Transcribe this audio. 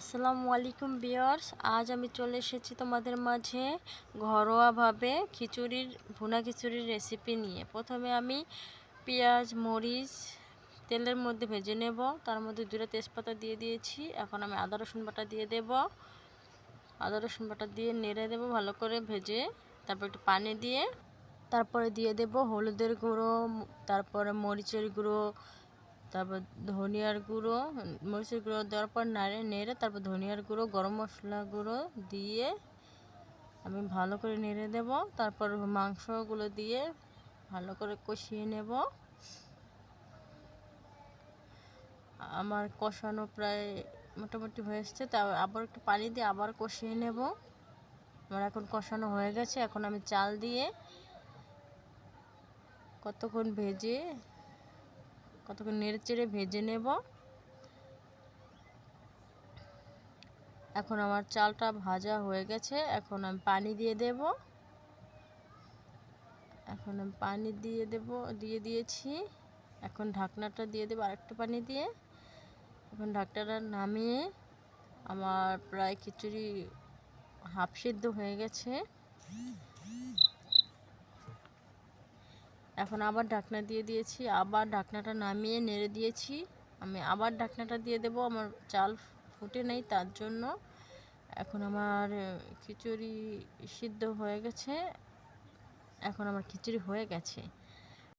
আসসালামু আলাইকুম বিয়ার্স আজ আমি চলে এসেছি তোমাদের মাঝে ঘরোয়াভাবে খিচুড়ির, ভুনা খিচুড়ির রেসিপি নিয়ে। প্রথমে আমি পেঁয়াজ, মরিচ, তেলের মধ্যে ভেজে নেব। তার মধ্যে দুটো তেজপাতা দিয়ে দিয়েছি। এখন আমি আদা, রসুন বাটা দিয়ে দেব। আদা, রসুন বাটা দিয়ে নেড়ে দেব ভালো করে ভেজে। তারপর একটু পানি দিয়ে। তারপরে দিয়ে দেব হলুদের গুঁড়ো, তারপরে মরিচের গুঁড়ো তারপর ধনিয়ার গুঁড়ো, মরিচের গুঁড়ো দেওয়ার পর নাড়ে নেড়ে তারপর ধনিয়ার গুঁড়ো, গরম মশলা গুঁড়ো দিয়ে আমি ভালো করে নেড়ে দেব। তারপর মাংসগুলো দিয়ে ভালো করে কষিয়ে নেব। আমার কষানো প্রায় মোটামুটি হয়ে এসছে, তা আবার একটু পানি দিয়ে আবার কষিয়ে নেব। আমার এখন কষানো হয়ে গেছে, এখন আমি চাল দিয়ে কতক্ষণ ভেজে কতক্ষণ নেড়ে চেড়ে ভেজে নেব। এখন আমার চালটা ভাজা হয়ে গেছে, এখন আমি পানি দিয়ে দেব। এখন আমি পানি দিয়ে দেব, দিয়ে দিয়েছি। এখন ঢাকনাটা দিয়ে দেবো আরেকটু পানি দিয়ে। এখন ঢাকনাটা নামিয়ে আমার প্রায় খিচুড়ি হাফ সিদ্ধ হয়ে গেছে। এখন আবার ঢাকনা দিয়ে দিয়েছি, আবার ঢাকনাটা নামিয়ে নেড়ে দিয়েছি। আমি আবার ঢাকনাটা দিয়ে দেব, আমার চাল ফুটে নেই তার জন্য। এখন আমার খিচুড়ি সিদ্ধ হয়ে গেছে। এখন আমার খিচুড়ি হয়ে গেছে।